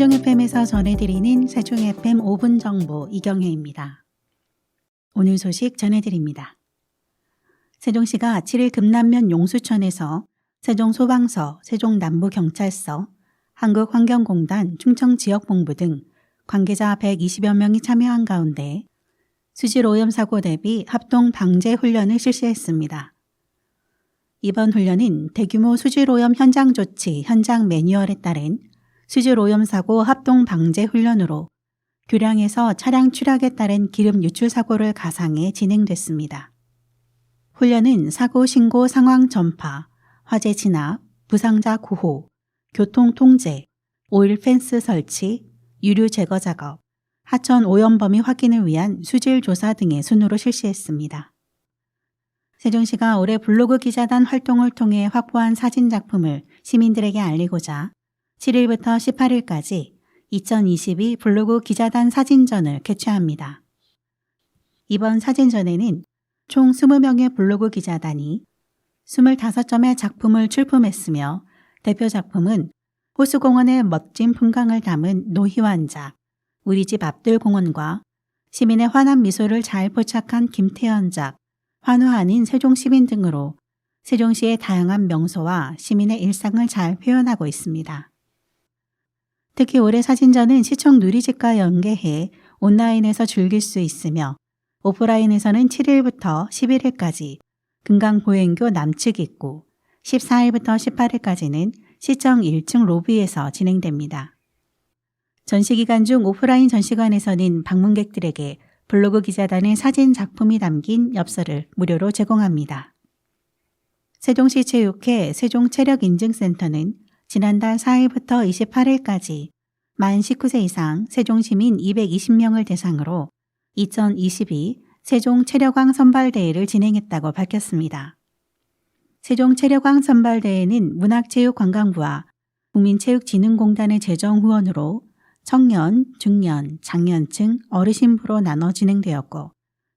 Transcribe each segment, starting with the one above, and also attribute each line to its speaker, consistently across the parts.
Speaker 1: 세종 FM에서 전해드리는 세종 FM 5분 정보 이경혜입니다. 오늘 소식 전해드립니다. 세종시가 7일 금남면 용수천에서 세종소방서, 세종남부경찰서, 한국환경공단, 충청지역본부 등 관계자 120여 명이 참여한 가운데 수질 오염 사고 대비 합동 방제 훈련을 실시했습니다. 이번 훈련은 대규모 수질 오염 현장 조치 현장 매뉴얼에 따른 수질 오염 사고 합동 방제 훈련으로 교량에서 차량 추락에 따른 기름 유출 사고를 가상해 진행됐습니다. 훈련은 사고 신고 상황 전파, 화재 진압, 부상자 구호, 교통 통제, 오일 펜스 설치, 유류 제거 작업, 하천 오염 범위 확인을 위한 수질 조사 등의 순으로 실시했습니다. 세종시가 올해 블로그 기자단 활동을 통해 확보한 사진 작품을 시민들에게 알리고자 7일부터 18일까지 2022 블로그 기자단 사진전을 개최합니다. 이번 사진전에는 총 20명의 블로그 기자단이 25점의 작품을 출품했으며 대표 작품은 호수공원의 멋진 풍광을 담은 노희환작, 우리 집 앞들 공원과 시민의 환한 미소를 잘 포착한 김태현작, 아닌 세종시민 등으로 세종시의 다양한 명소와 시민의 일상을 잘 표현하고 있습니다. 특히 올해 사진전은 시청 누리집과 연계해 온라인에서 즐길 수 있으며 오프라인에서는 7일부터 11일까지 금강보행교 남측 입구, 14일부터 18일까지는 시청 1층 로비에서 진행됩니다. 전시 기간 중 오프라인 전시관에서는 방문객들에게 블로그 기자단의 사진 작품이 담긴 엽서를 무료로 제공합니다. 세종시 체육회 세종체력인증센터는 지난달 4일부터 28일까지 만 19세 이상 세종 시민 220명을 대상으로 2022 세종 체력왕 선발대회를 진행했다고 밝혔습니다. 세종 체력왕 선발대회는 문학체육관광부와 국민체육진흥공단의 재정 후원으로 청년, 중년, 장년층, 어르신부로 나눠 진행되었고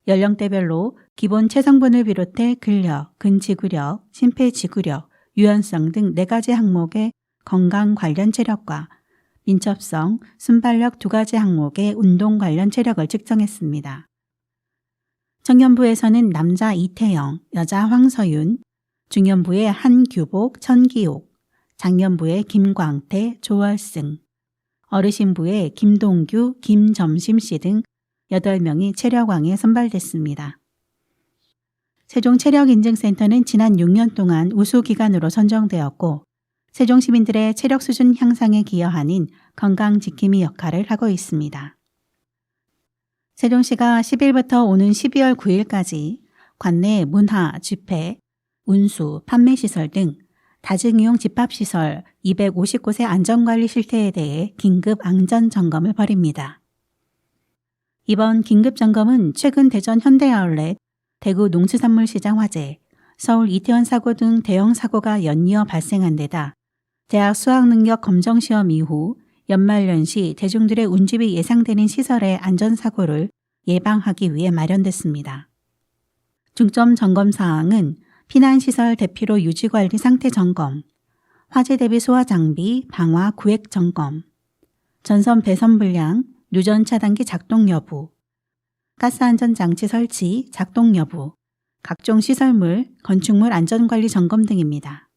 Speaker 1: 연령대별로 기본 체성분을 비롯해 근력, 근지구력, 심폐지구력, 유연성 등 4가지 항목의 건강 관련 체력과 민첩성, 순발력 두 가지 항목의 운동 관련 체력을 측정했습니다. 청년부에서는 남자 이태영, 여자 황서윤, 중년부의 한규복, 천기옥, 장년부의 김광태, 조월승, 어르신부의 김동규, 김점심 씨 등 8명이 체력왕에 선발됐습니다. 세종체력인증센터는 지난 6년 동안 우수기관으로 선정되었고 세종 시민들의 체력 수준 향상에 기여하는 건강 지킴이 역할을 하고 있습니다. 세종시가 10일부터 오는 12월 9일까지 관내 문화, 집회, 운수, 판매시설 등 다중이용 집합시설 250곳의 안전관리 실태에 대해 긴급 안전 점검을 벌입니다. 이번 긴급 점검은 최근 대전 현대아울렛, 대구 농수산물시장 화재, 서울 이태원 사고 등 대형 사고가 연이어 발생한 데다 대학 수학능력 검정시험 이후 연말연시 대중들의 운집이 예상되는 시설의 안전사고를 예방하기 위해 마련됐습니다. 중점 점검 사항은 피난시설 대피로 유지관리 상태 점검, 화재 대비 소화 장비, 방화 구획 점검, 전선 배선 불량, 누전 차단기 작동 여부, 가스 안전 장치 설치, 작동 여부, 각종 시설물, 건축물 안전관리 점검 등입니다.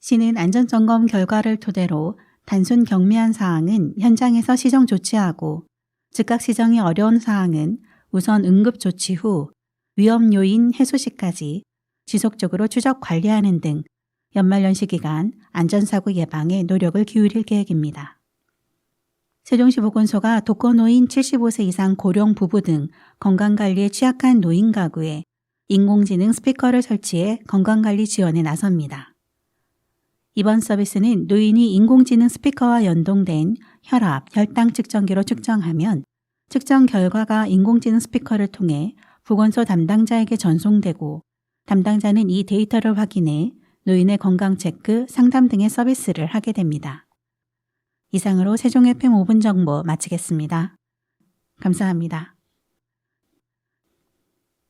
Speaker 1: 시는 안전점검 결과를 토대로 단순 경미한 사항은 현장에서 시정 조치하고 즉각 시정이 어려운 사항은 우선 응급 조치 후 위험 요인 해소 시까지 지속적으로 추적 관리하는 등 연말연시 기간 안전사고 예방에 노력을 기울일 계획입니다. 세종시 보건소가 독거노인 75세 이상 고령 부부 등 건강관리에 취약한 노인 가구에 인공지능 스피커를 설치해 건강관리 지원에 나섭니다. 이번 서비스는 노인이 인공지능 스피커와 연동된 혈압, 혈당 측정기로 측정하면 측정 결과가 인공지능 스피커를 통해 보건소 담당자에게 전송되고 담당자는 이 데이터를 확인해 노인의 건강 체크, 상담 등의 서비스를 하게 됩니다. 이상으로 세종 FM 5분 정보 마치겠습니다. 감사합니다.